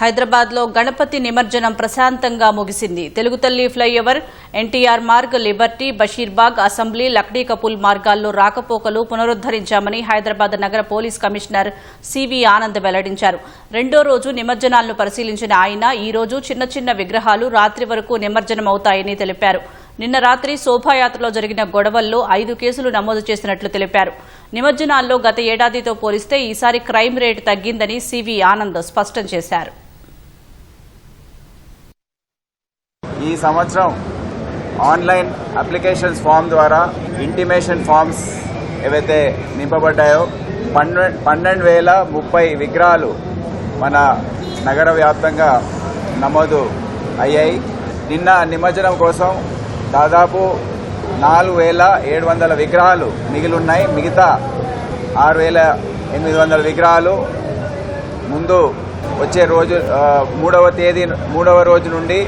హైదరాబాద్లో గణపతి నిమజ్జనం ప్రశాంతంగా ముగిసింది. Telugu Talli flyover NTR Marg Liberty Basheerbagh assembly Lakdi Kapul మార్గాల్లో రాకపోకలు పునరుద్దరించామని హైదరాబాద్ నగర పోలీస్ కమిషనర్ సివి ఆనంద్ వెల్లడించారు. రెండో రోజు నిమజ్జనాలను పరిశీలించిన ఆయన ఈ రోజు చిన్న చిన్న విగ్రహాలు రాత్రి వరకు నిమజ్జనమవుతాయని తెలిపారు. నిన్న రాత్రి శోభాయాత్రలో జరిగిన గొడవల్లో ఐదు కేసులు నమోదు చేసినట్లు తెలిపారు. నిమజ్జనాల్లో గత ఏడాదితో పోలిస్తే ఈసారి క్రైమ్ రేటు తగ్గిందని సివి ఆనంద్ స్పష్టం చేశారు. ఈ సంవత్సరం ఆన్లైన్ అప్లికేషన్స్ ఫామ్ ద్వారా ఇంటిమేషన్ ఫామ్స్ ఏవైతే నింపబడ్డాయో పన్నెండు పన్నెండు వేల ముప్పై విగ్రహాలు మన నగర వ్యాప్తంగా నమోదు అయ్యాయి. నిన్న నిమజ్జనం కోసం దాదాపు నాలుగు వేల ఏడు వందల విగ్రహాలు మిగిలిన్నాయి. మిగతా ఆరు వేల ఎనిమిది వందల విగ్రహాలు ముందు వచ్చే రోజు మూడవ తేదీ మూడవ రోజు నుండి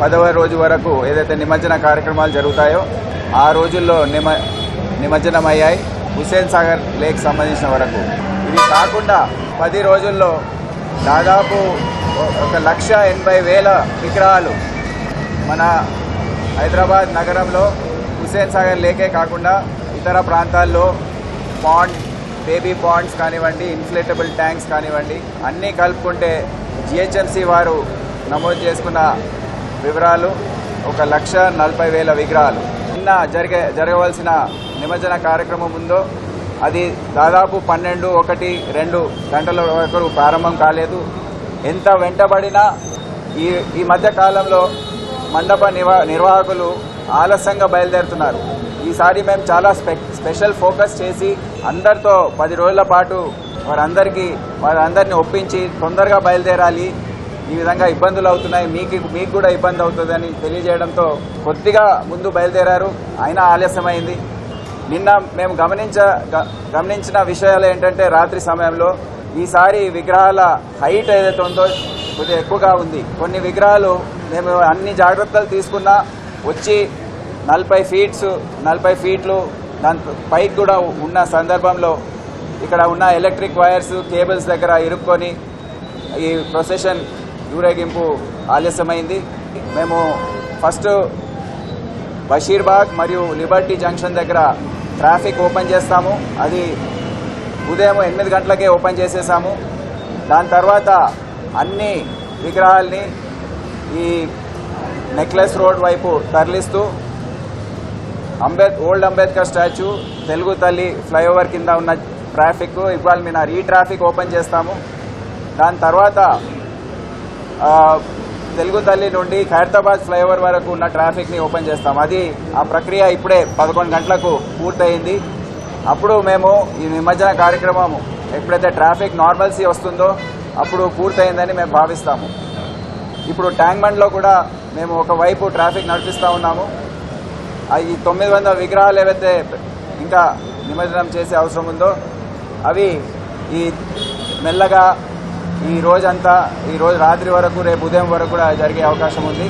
పదవ రోజు వరకు ఏదైతే నిమజ్జన కార్యక్రమాలు జరుగుతాయో ఆ రోజుల్లో నిమ నిమజ్జనం అయ్యాయి హుస్సేన్ సాగర్ లేక్ సంబంధించిన వరకు. ఇవి కాకుండా పది రోజుల్లో దాదాపు ఒక లక్ష ఎనభై వేల విగ్రహాలు మన హైదరాబాద్ నగరంలో హుస్సేన్ సాగర్ లేకే కాకుండా ఇతర ప్రాంతాల్లో పాండ్ బేబీ పాండ్స్ కానివ్వండి ఇన్ఫ్లేటబుల్ ట్యాంక్స్ కానివ్వండి అన్నీ కలుపుకుంటే జిహెచ్ఎంసీ వారు నమోదు చేసుకున్న వివరాలు ఒక లక్ష నలభై వేల విగ్రహాలు. నిన్న జరిగే జరగవలసిన నిమజ్జన కార్యక్రమం ఉందో అది దాదాపు పన్నెండు ఒకటి రెండు గంటల వరకు ప్రారంభం కాలేదు. ఎంత వెంటబడినా ఈ ఈ మధ్య కాలంలో మండప నిర్వాహకులు ఆలస్యంగా బయలుదేరుతున్నారు. ఈసారి మేము చాలా స్పె స్పెషల్ ఫోకస్ చేసి అందరితో పది రోజుల పాటు వారందరికీ వారందరినీ ఒప్పించి తొందరగా బయలుదేరాలి. ఈ విధంగా ఇబ్బందులు అవుతున్నాయి. మీకు మీకు కూడా ఇబ్బంది అవుతుందని తెలియజేయడంతో కొద్దిగా ముందు బయలుదేరారు. అయినా ఆలస్యమైంది. నిన్న మేము గమనించ గ- గమనించిన విషయాలు ఏంటంటే రాత్రి సమయంలో ఈసారి విగ్రహాల హైట్ ఏదైతే ఉందో కొద్దిగా ఎక్కువగా ఉంది. కొన్ని విగ్రహాలు మేము అన్ని జాగ్రత్తలు తీసుకున్నా వచ్చి నలభై ఫీట్స్ నలభై ఫీట్లు దాని పైకి కూడా ఉన్న సందర్భంలో ఇక్కడ ఉన్న ఎలక్ట్రిక్ వైర్స్ కేబుల్స్ దగ్గర ఇరుక్కొని ఈ ప్రొసెషన్ ఊరేగింపు ఆలస్యమైంది. మేము ఫస్ట్ బషీర్బాగ్ మరియు లిబర్టీ జంక్షన్ దగ్గర ట్రాఫిక్ ఓపెన్ చేస్తాము. అది ఉదయం ఎనిమిది గంటలకే ఓపెన్ చేసేసాము. దాని తర్వాత అన్ని విగ్రహాల్ని ఈ నెక్లెస్ రోడ్ వైపు తరలిస్తూ Ambed old Ambedkar statue Telugu Talli flyover కింద ఉన్న ట్రాఫిక్ ఇవాళ మీద ఈ ట్రాఫిక్ ఓపెన్ చేస్తాము. దాని తర్వాత తెలుగు తల్లి నుండి ఖైరతాబాద్ ఫ్లైఓవర్ వరకు ఉన్న ట్రాఫిక్ని ఓపెన్ చేస్తాం. అది ఆ ప్రక్రియ ఇప్పుడే పదకొండు గంటలకు పూర్తయింది. అప్పుడు మేము ఈ నిమజ్జన కార్యక్రమం ఎప్పుడైతే ట్రాఫిక్ నార్మల్సీ వస్తుందో అప్పుడు పూర్తయిందని మేము భావిస్తాము. ఇప్పుడు ట్యాంక్ బండ్లో కూడా మేము ఒకవైపు ట్రాఫిక్ నడిపిస్తూ ఉన్నాము. ఆ ఈ తొమ్మిది వందల విగ్రహాలు ఏవైతే ఇంకా నిమజ్జనం చేసే అవసరం ఉందో అవి ఈ మెల్లగా ఈ రోజంతా ఈ రోజు రాత్రి వరకు రేపు ఉదయం వరకు కూడా జరిగే అవకాశం ఉంది.